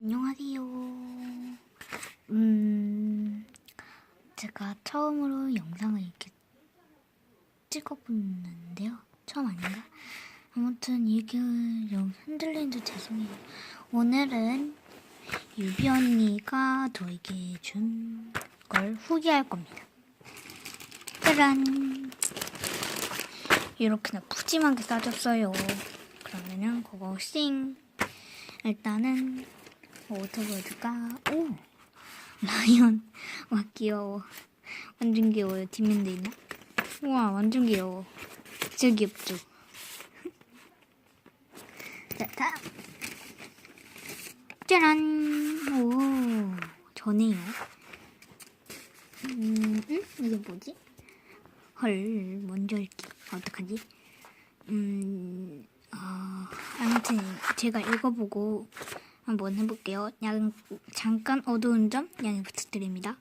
안녕하세요. 음, 제가 처음으로 영상을 이렇게 찍어보는데요. 처음 아닌가? 아무튼 이게 영 흔들리는데 죄송해요. 오늘은 유비 언니가 저에게 준 걸 후기할 겁니다. 짜란! 이렇게나 푸짐하게 싸줬어요. 그러면은 그거 싱! 일단은 뭐 어떻게 보여줄까? 오! 라이언. 와, 귀여워. 완전 귀여워요. 뒷면도 있나? 우와, 완전 귀여워. 진짜 귀엽죠? 자, 다음. 짜란! 오, 전해요. 음, 음? 이게 뭐지? 헐, 먼저 읽기. 어떡하지? 음, 어, 아무튼 제가 읽어보고 한번 해볼게요. 양, 잠깐 어두운 점 양해 부탁드립니다.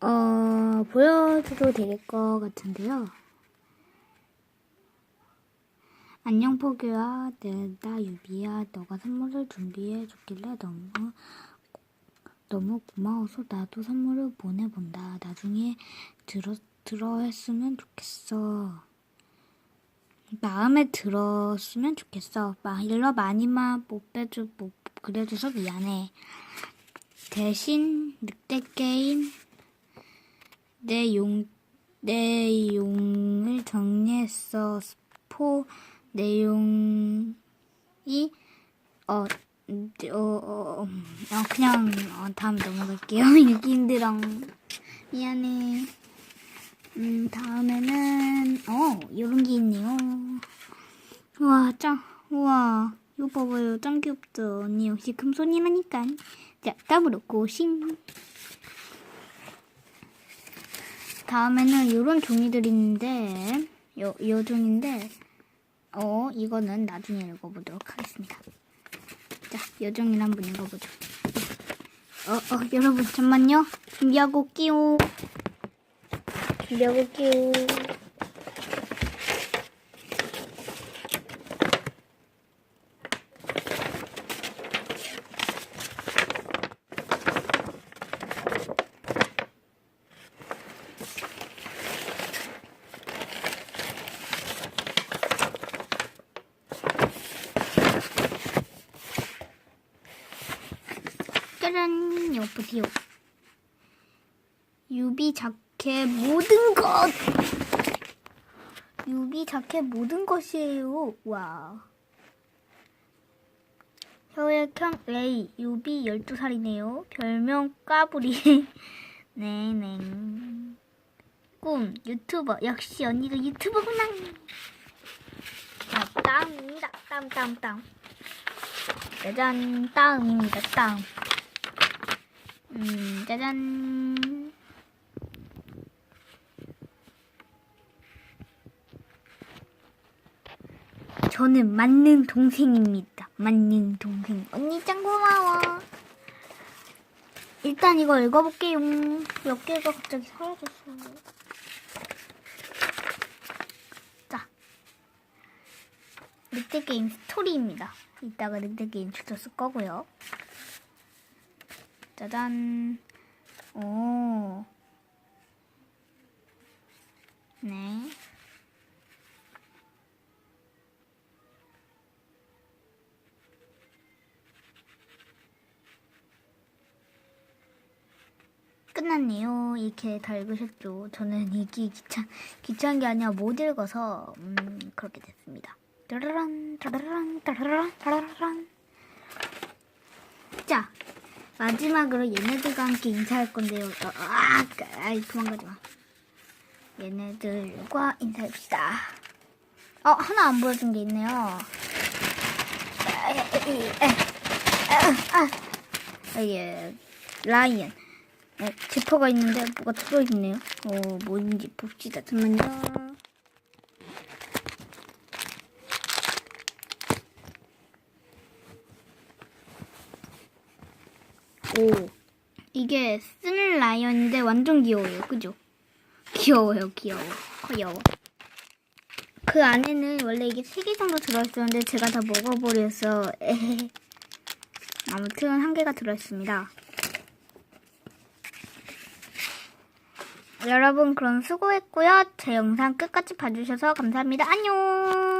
어, 보여줘도 될 것 같은데요. 안녕 포규야, 내나 유비야. 너가 선물을 준비해 줬길래 너무 너무 고마워서 나도 선물을 보내본다. 나중에 들어 들어 했으면 좋겠어. 마음에 들었으면 좋겠어. 말로 많이만 못 빼줘 못 그래줘서 미안해. 대신 늑대 게임 내 용 내 용을 정리했어. 스포 내용이 어, 음, 어, 어, 어, 어, 그냥 어, 다음 넘어갈게요. 힘들어. 미안해. 음, 다음에는 어, 이런 게 있네요. 우와, 짱, 우와, 이거 봐봐요, 짱 귀엽죠. 언니 역시 금손이라니까. 자, 다음으로 고싱. 다음에는 이런 종이들이 있는데, 요, 요 종인데, 어, 이거는 나중에 읽어보도록 하겠습니다. 자, 여정이를 한번 읽어보죠. 어, 어, 여러분, 잠만요. 준비하고 올게요. 준비하고 올게요. 짜란, 이거 보세요. 유비 자켓 모든 것! 유비 자켓 모든 것이에요. 와. 혈액형 A, 유비 12살이네요. 별명 까불이. 네네. 꿈, 유튜버. 역시 언니가 유튜버구나. 자, 다음입니다. 다음, 다음, 다음. 짜잔, 다음입니다. 다 음. 음, 짜잔. 저는 맞는 동생입니다. 맞는 동생. 언니 짱 고마워. 일단 이거 읽어볼게요. 몇 개가 갑자기 사라졌어. 자. 늑대 게임 스토리입니다. 이따가 늑대 게임 주소 쓸 거고요. 짜잔. 오. 네. 끝났네요. 이렇게 다 읽으셨죠? 저는 읽기 귀찮, 귀찮은 게 아니라 못 읽어서, 음, 그렇게 됐습니다. 따라란, 따라란, 따라란, 따라란. 자, 마지막으로 얘네들과 함께 인사할 건데요. 어, 아, 아이, 도망가지 마. 얘네들과 인사합시다. 어, 하나 안 보여준 게 있네요. 아, 아, 예, 라이언. 네, 지퍼가 있는데 뭐가 들어있네요. 어, 뭔지 봅시다. 잠깐만요. 오, 이게 핑크 라이언인데 완전 귀여워요. 그죠? 귀여워요, 귀여워. 귀여워. 그 안에는 원래 이게 세 개 정도 들어있었는데 제가 다 먹어버려서 에헤헤. 아무튼 한 개가 들어있습니다. 여러분 그럼 수고했고요. 제 영상 끝까지 봐주셔서 감사합니다. 안녕.